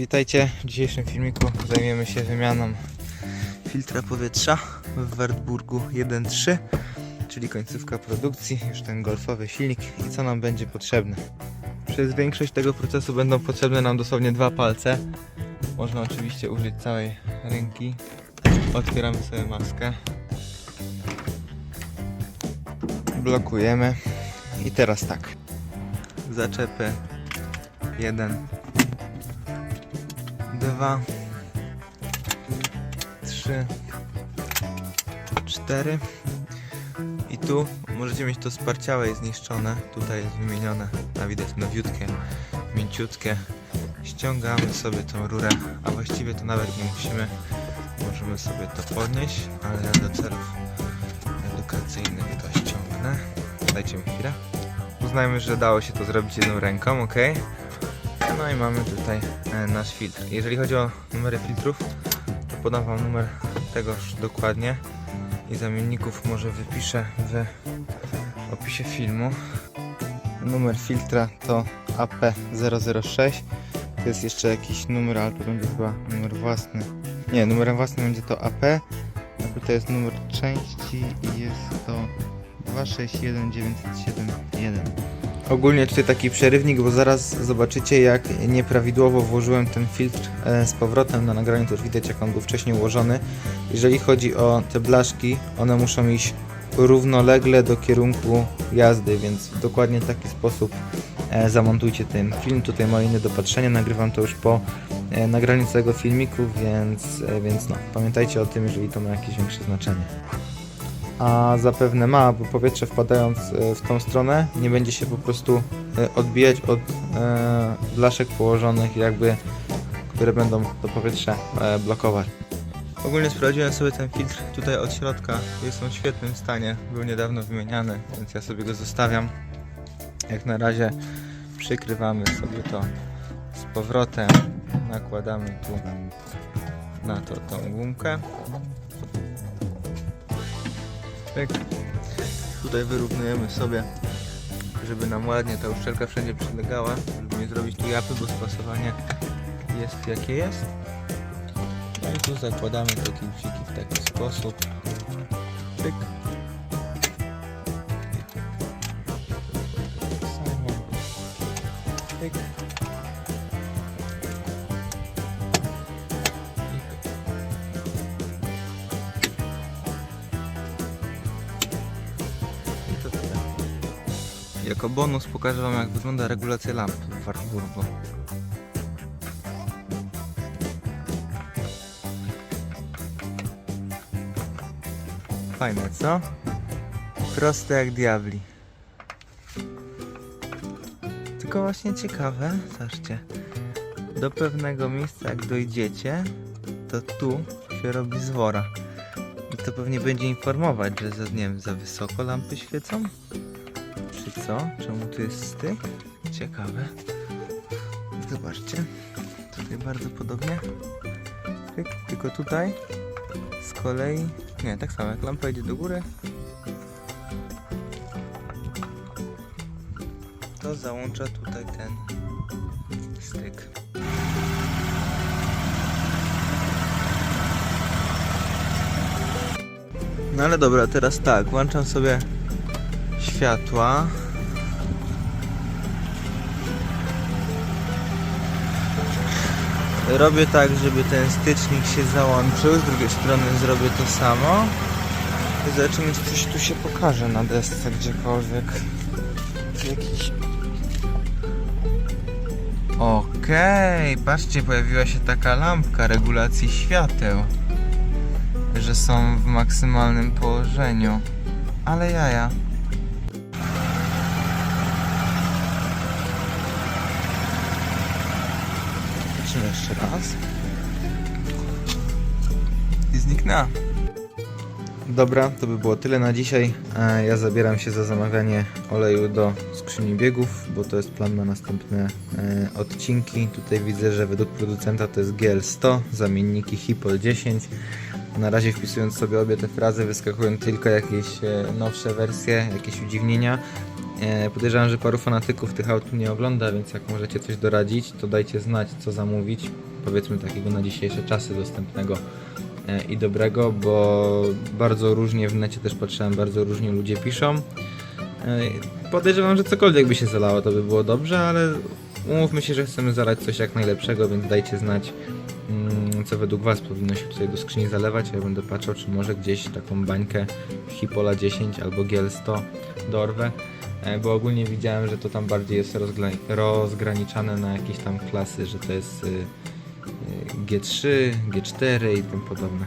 Witajcie, w dzisiejszym filmiku zajmiemy się wymianą filtra powietrza w Wartburgu 1.3 czyli końcówka produkcji, już ten golfowy silnik i co nam będzie potrzebne. Przez większość tego procesu będą potrzebne nam dosłownie dwa palce. Można oczywiście użyć całej ręki. Otwieramy sobie maskę. Blokujemy. I teraz tak. Zaczepy 1 2 3 4 i tu możecie mieć to sparciałe i zniszczone. Tutaj jest wymienione, a widać nowiutkie, mięciutkie. Ściągamy sobie tą rurę, a właściwie to nawet nie musimy. Możemy sobie to podnieść, ale ja do celów edukacyjnych to ściągnę. Dajcie mi chwilę. Uznajmy, że dało się to zrobić jedną ręką, ok? No i mamy tutaj e, nasz filtr. Jeżeli chodzi o numery filtrów, to podam Wam numer tegoż dokładnie i zamienników może wypiszę w opisie filmu. Numer filtra to AP006. To jest jeszcze jakiś numer, ale to będzie chyba numer własny. Nie, numerem własnym będzie to AP, a tutaj jest numer części i jest to 261971. Ogólnie tutaj taki przerywnik, bo zaraz zobaczycie jak nieprawidłowo włożyłem ten filtr e, z powrotem na nagraniu, to już widać jak on był wcześniej ułożony. Jeżeli chodzi o te blaszki, one muszą iść równolegle do kierunku jazdy, więc w dokładnie taki sposób e, zamontujcie ten film. Tutaj ma inne dopatrzenie, nagrywam to już po e, nagraniu całego filmiku, więc, więc no, pamiętajcie o tym, jeżeli to ma jakieś większe znaczenie a zapewne ma, bo powietrze wpadając e, w tą stronę nie będzie się po prostu e, odbijać od e, blaszek położonych jakby, które będą to powietrze blokować. Ogólnie sprawdziłem sobie ten filtr tutaj od środka, jest on w świetnym stanie, był niedawno wymieniany, więc ja sobie go zostawiam. Jak na razie przykrywamy sobie to z powrotem, nakładamy tu na to tą gumkę. Pyk. Tutaj wyrównujemy sobie, żeby nam ładnie ta uszczelka wszędzie przylegała, żeby nie zrobić tu japy, bo spasowanie jest jakie jest. No i tu zakładamy te kilciki w taki sposób. Jako bonus pokażę Wam jak wygląda regulacja lamp w Wartburgu. Fajne, co? Proste jak diabli. Tylko właśnie ciekawe, zobaczcie. Do pewnego miejsca jak dojdziecie, to tu się robi zwora. I to pewnie będzie informować, że za, nie wiem, za wysoko lampy świecą? Co? Czemu tu jest styk? Ciekawe. Zobaczcie. Tutaj bardzo podobnie. Pyk, tylko tutaj z kolei... Nie, tak samo. Jak lampa idzie do góry, to załącza tutaj ten styk. No ale dobra, teraz tak, włączam sobie światła. Robię tak, żeby ten stycznik się załączył, z drugiej strony zrobię to samo. I zobaczymy, czy coś tu się pokaże na desce gdziekolwiek. Jakiś... Okej, patrzcie, pojawiła się taka lampka regulacji świateł że są w maksymalnym położeniu. Ale jaja. Zobaczymy jeszcze raz. I zniknęła. Dobra, to by było tyle na dzisiaj. Ja zabieram się za zamawianie oleju do skrzyni biegów, bo to jest plan na następne e, odcinki. Tutaj widzę, że według producenta to jest GL100, zamienniki Hipol 10. Na razie wpisując sobie obie te frazy wyskakują tylko jakieś e, nowsze wersje, jakieś udziwnienia. E, Podejrzewam, że paru fanatyków tych aut nie ogląda, więc jak możecie coś doradzić, to dajcie znać, co zamówić. powiedzmy takiego na dzisiejsze czasy dostępnego e, i dobrego, bo bardzo różnie w necie też patrzyłem, bardzo różnie ludzie piszą. E, Podejrzewam, że cokolwiek by się zalało, to by było dobrze, ale umówmy się, że chcemy zalać coś jak najlepszego, więc dajcie znać, mm, co według Was powinno się tutaj do skrzyni zalewać. Ja będę patrzał, czy może gdzieś taką bańkę Hipola 10 albo Giel 100 dorwę, bo ogólnie widziałem, że to tam bardziej jest rozgraniczane na jakieś tam klasy, że to jest y, y, G3, G4 i tym podobne.